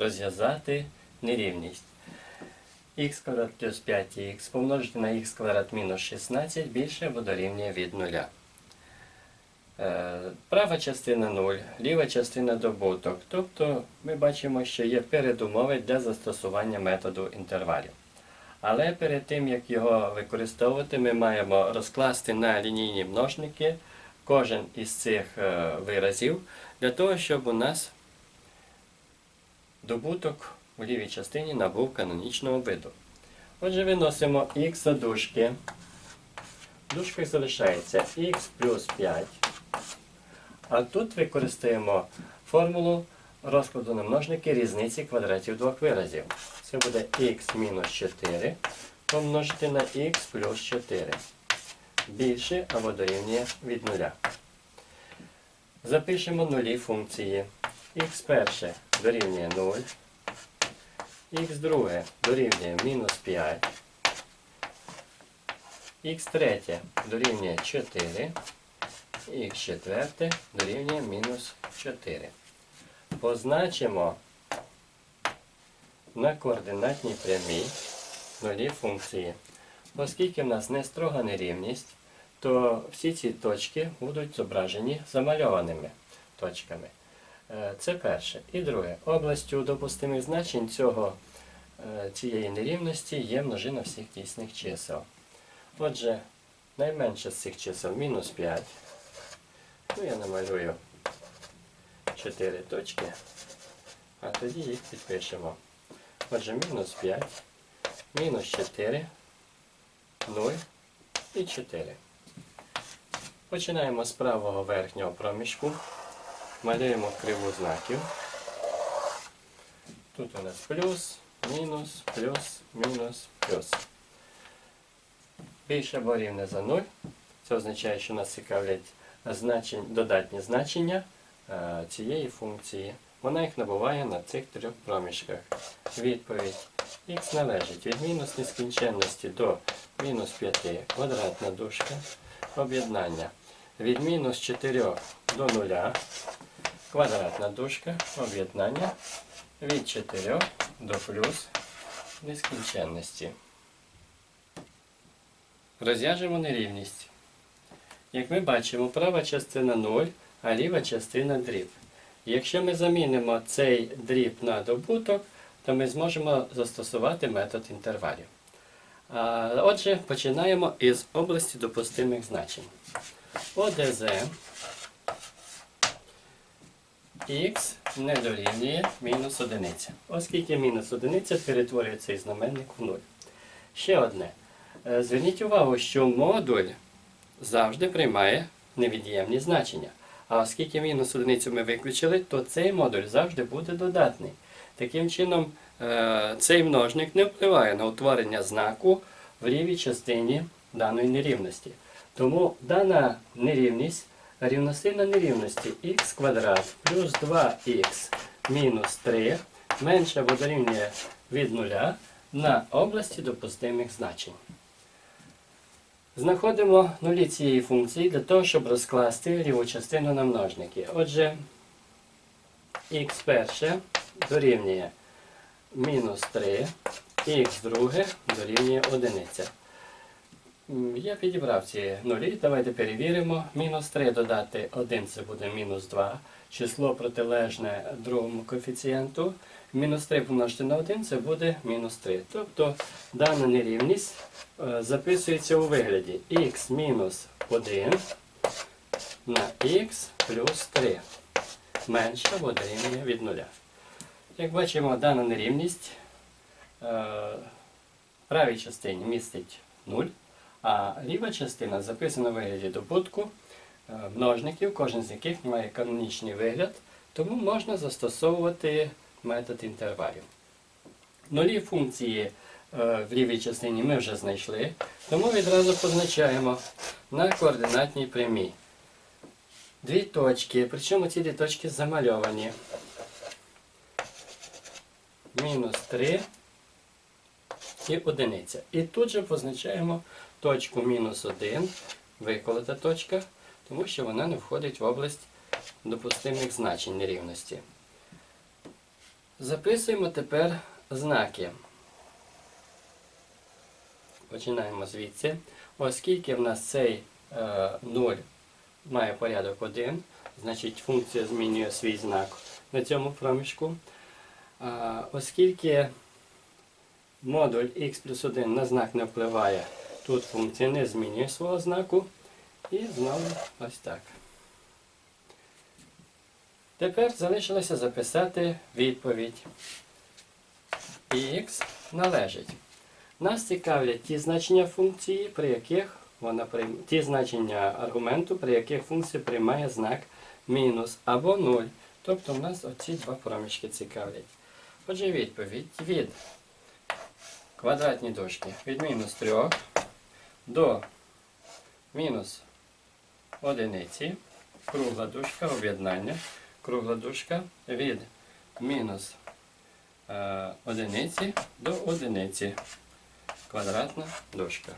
розв'язати нерівність. х квадрат плюс 5х помножити на х квадрат мінус 16 більше або дорівнює від нуля. Е, Права частина 0, ліва частина добуток. Тобто ми бачимо, що є передумови для застосування методу інтервалів. Але перед тим, як його використовувати, ми маємо розкласти на лінійні множники кожен із цих е, виразів для того, щоб у нас добуток у лівій частині набув канонічного виду. Отже, виносимо х за дужки. В дужках залишається х плюс 5. А тут використаємо формулу розкладу на множники різниці квадратів двох виразів. Це буде х мінус 4 помножити на х плюс 4. Більше або дорівнює від нуля. Запишемо нулі функції. Х перше дорівнює 0, х друге дорівнює мінус 5, х третє дорівнює 4, х четверте дорівнює мінус 4. Позначимо на координатній прямій нулі функції. Оскільки в нас не строга нерівність, то всі ці точки будуть зображені замальованими точками. Е, Це перше. І друге, областю допустимих значень цього, е, цієї нерівності є множина всіх дійсних чисел. Отже, найменше з цих чисел мінус 5. Ну, я намалюю 4 точки, а тоді їх підпишемо. Отже, мінус 5, мінус 4, 0 і 4. Починаємо з правого верхнього проміжку. Малюємо криву знаків. Тут у нас плюс, мінус, плюс, мінус, плюс. Більше або рівне за 0. Це означає, що нас цікавлять значень, додатні значення е, цієї функції. Вона їх набуває на цих трьох проміжках. Відповідь. Х належить від мінус нескінченності до мінус 5 квадратна дужка. Об'єднання. Від мінус 4 до 0 квадратна дужка. Об'єднання. Від 4 до плюс нескінченності. Розв'яжемо нерівність. Як ми бачимо, права частина 0, а ліва частина дріб. Якщо ми замінимо цей дріб на добуток, то ми зможемо застосувати метод інтервалів. Отже, починаємо із області допустимих значень. ОДЗ х не дорівнює мінус одиниця. Оскільки мінус одиниця перетворює цей знаменник в 0. Ще одне. Е, Зверніть увагу, що модуль завжди приймає невід'ємні значення. А оскільки мінус одиницю ми виключили, то цей модуль завжди буде додатний. Таким чином, е, цей множник не впливає на утворення знаку в лівій частині даної нерівності. Тому дана нерівність рівносильна нерівності х квадрат плюс 2х мінус 3 менше або дорівнює від нуля на області допустимих значень. Знаходимо нулі цієї функції для того, щоб розкласти ліву частину на множники. Отже, х перше дорівнює мінус 3, х друге дорівнює 1. Я підібрав ці нулі. Давайте перевіримо. Мінус 3 додати 1 це буде мінус 2. Число протилежне другому коефіцієнту. Мінус 3 помножити на 1 це буде мінус 3. Тобто дана нерівність е, записується у вигляді х мінус 1 на х плюс 3 менше або дорівнює від нуля. Як бачимо, дана нерівність е, в правій частині містить 0, а ліва частина записана у вигляді добутку е, множників, кожен з яких має канонічний вигляд, тому можна застосовувати метод інтервалів. Нулі функції е, в лівій частині ми вже знайшли, тому відразу позначаємо на координатній прямій. Дві точки, причому ці дві точки замальовані. Мінус 3 і одиниця. І тут же позначаємо точку мінус 1, виколота точка, тому що вона не входить в область допустимих значень нерівності. Записуємо тепер знаки. Починаємо звідси. Оскільки в нас цей е, 0 має порядок 1, значить функція змінює свій знак на цьому проміжку. А, оскільки модуль x плюс 1 на знак не впливає, тут функція не змінює свого знаку. І знову ось так. Тепер залишилося записати відповідь. Х належить. Нас цікавлять ті значення функції, при яких вона прийм... ті значення аргументу, при яких функція приймає знак мінус або 0. Тобто в нас оці два проміжки цікавлять. Отже, відповідь від квадратні дужки від мінус 3 до мінус одиниці, кругла дужка, об'єднання, кругла дужка від мінус е, одиниці до одиниці. Квадратна дужка.